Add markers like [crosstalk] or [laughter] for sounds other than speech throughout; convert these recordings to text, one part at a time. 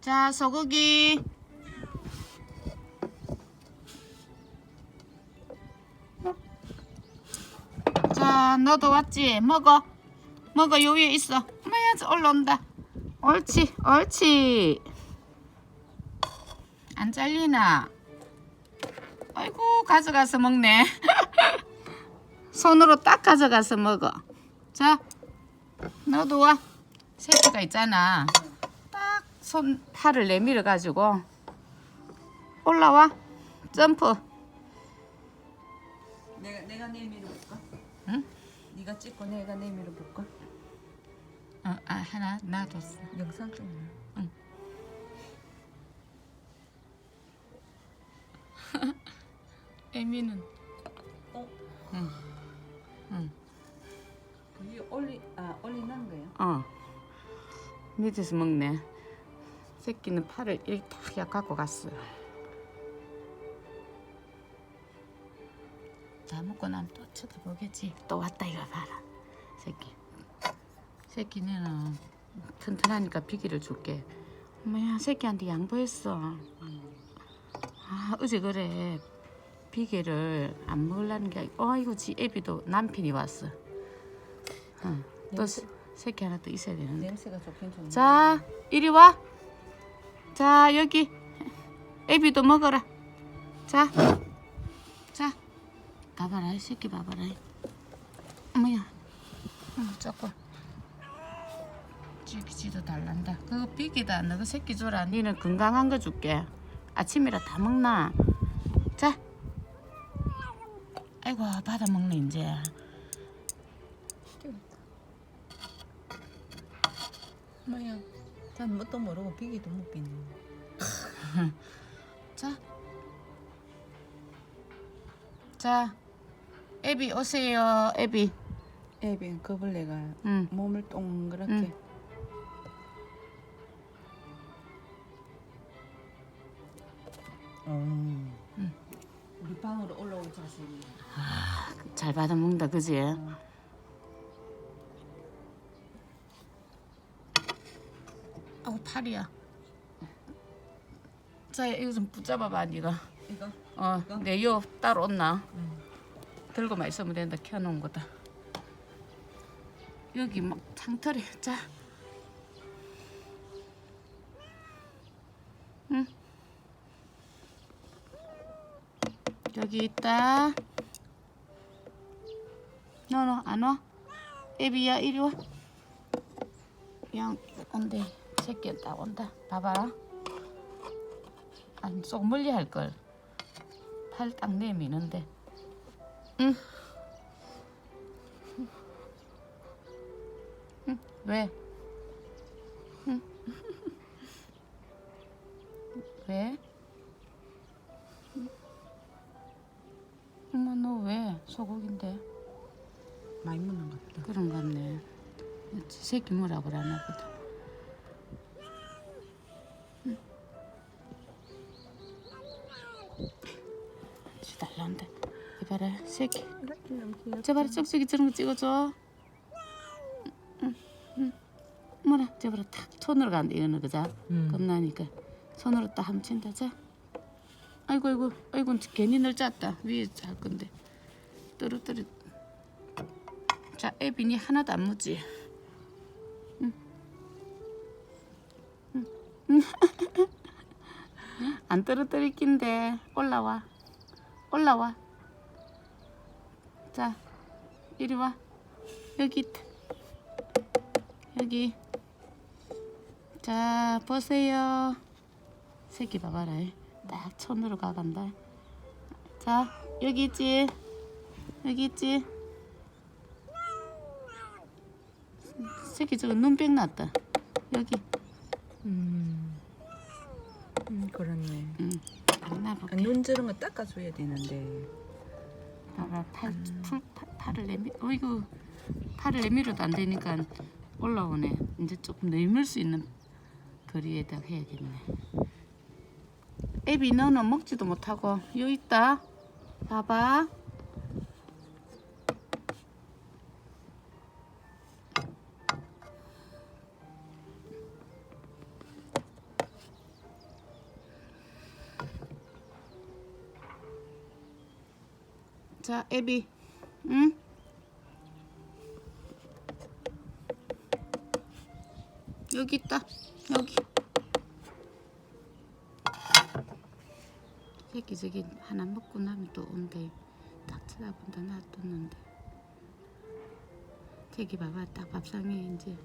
자, 소고기. 자, 너도 왔지? 먹어. 먹어, 요 위에 있어. 엄마야, 올라온다. 옳지, 옳지. 안 잘리나? 아이고, 가져가서 먹네. [laughs] 손으로 딱 가져가서 먹어. 자, 너도 와. 새끼가 있잖아. 딱손 팔을 내밀어 가지고 올라와. 점프. 내가 내가 내밀어 볼까? 응? 네가 찍고 내가 내밀어 볼까? 어, 아, 하나 놔뒀어. 영상 찍나? [laughs] 에미는 어? 응. 응. 그 위에 올리 아 올리는 거예요? 어. 밑에서 먹네. 새끼는 팔을 딱 갖고 갔어. 다 먹고 난또 쳐다보겠지. 또 왔다 이거 봐라. 새끼. 새끼는 튼튼하니까 비기를 줄게. 엄마야 새끼한테 양보했어. 아 어제 그래. 비계를 안 먹으려는 게 아니고 어이구 지 애비도 남편이 왔어. 응. 또 새끼 하나 또 있어야 되는데. 냄새가 좋긴 좋네. 자, 이리 와. 자, 여기. 애비도 먹어라. 자. 자. 봐봐라, 이 새끼 봐봐라. 어머야. 응, 조금. 지기 지도 달란다. 그거 비기다. 너그 새끼 줘라. 니는 건강한 거 줄게. 아침이라 다 먹나? 자. 아이고, 받아 먹네, 이제. 뭐야? 난 뭣도 모르고 비기도 못 비네. [laughs] 자. 자. 애비 오세요. 애비. 애빈 거벌레가 응. 몸을 동그랗게 응. 음. 우리 방으로 올라올 자세히. 잘 받아 먹는다. 그지? 아 팔이야. 자, 이거 좀 붙잡아 봐, 네가. 이거? 어, 이거? 내요 따로 없나? 응. 들고만 있으면 된다. 켜 놓은 거다. 여기 막 창틀에 자. 응. 여기 있다. 너너 안 와? 애비야 이리 와. 양 온대. 새끼 딱 온다. 봐봐라. 안쏙 멀리 할 걸. 팔 딱 내미는데. 응. 응. 왜? 응. 왜? 엄마 너 왜? 소고기인데 많이 먹는 것 같다. 그런 것 같네. 지 새끼 뭐라고 그러나 보다. 지달란다. 이봐라 새끼. 저봐라 쪽쪽이 저런 거 찍어줘. 응, 응. 뭐라 저봐라 탁 손으로 간다 이거는 그자. 음. 겁나니까 손으로 딱 함친다 자. 아이고 아이고 아이고 괜히 널 짰다 위에 할 건데 뜨르뜨르. 자 애빈이 하나도 안 묻지. 응. 응. 응. 안 떨어뜨릴 낀데 올라와 올라와. 자 이리 와. 여기 있다. 여기. 자 보세요. 새끼 봐봐라. 딱 손으로 가간다. 자 여기 있지? 여기 있지? 새끼 저거 눈병 났다. 여기. 음. 음 그렇네. 응 나볼게. 눈 저런 거 닦아줘야 되는데. 봐봐 팔, 풀, 팔, 팔을 내밀 어이구. 팔을 내밀어도 안 되니까 올라오네. 이제 조금 내밀 수 있는 거리에다 해야겠네. 애비 너는 먹지도 못하고. 여기 있다. 봐봐 자, 애비. 응? 여기 있다. 여기. 새끼 저기 하나 먹고 나면 또 온대. 딱 쳐다본다 놔뒀는데. 새끼 봐봐 딱 밥상에 이제.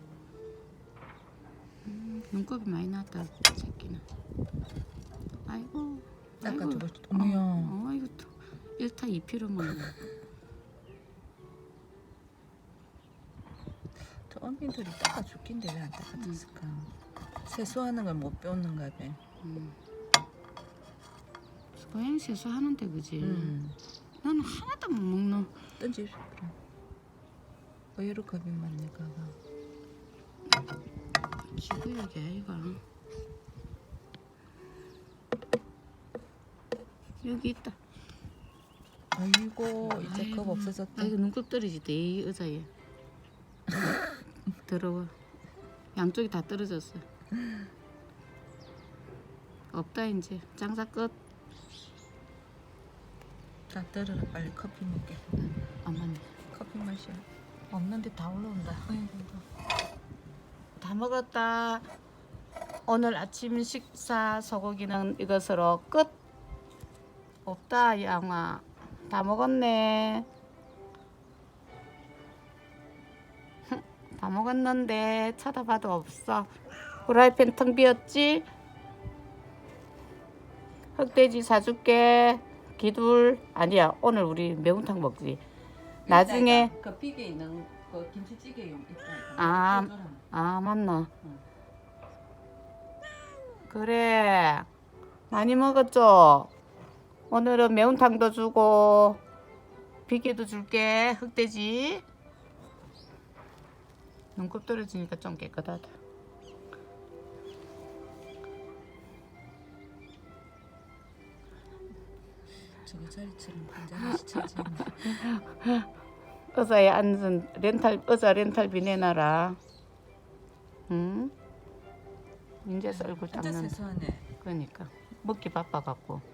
음, 눈곱이 많이 났다 새끼는. 아이고. 아이고. 닦아주고 어머야 어, 이거 또 1타 2피로 먹네. 저 언니들이 닦아줄긴데 왜 안 닦아줬을까 세수하는 걸 못 배웠는가 봐 음. 고양이 세수하는데 그지? 음. 나는 하나도 못 먹는. 던지 의외로 겁이 많네 가가 지구력이 아이가. 여기 있다. 아이고 이제 겁 없어졌다 아 이거 눈곱 떨어지대 이 의자에. [laughs] 더러워. 양쪽이 다 떨어졌어. 없다 이제 장사 끝. 다 떨어라 빨리 커피 먹게 안 맞네. 커피 마셔 없는데 다 올라온다. 아이고 다 먹었다. 오늘 아침 식사 소고기는 이것으로 끝. 없다 양아. 다 먹었네. [laughs] 다 먹었는데 쳐다봐도 없어. 프라이팬 텅 비었지? 흑돼지 사줄게. 기둘 아니야 오늘 우리 매운탕 먹지. 나중에 그 비계 있는 그 김치찌개용 있다 아. 아 맞나? 그래 많이 먹었죠? 오늘은 매운탕도 주고 비계도 줄게. 흑돼지. 눈곱 떨어지니까 좀 깨끗하다. 저기 자리처럼 차지 [laughs] 의자에 앉은 렌탈 의자 렌탈비 내놔라. 응? 이제 진짜 닦는. 그러니까. 먹기 바빠갖고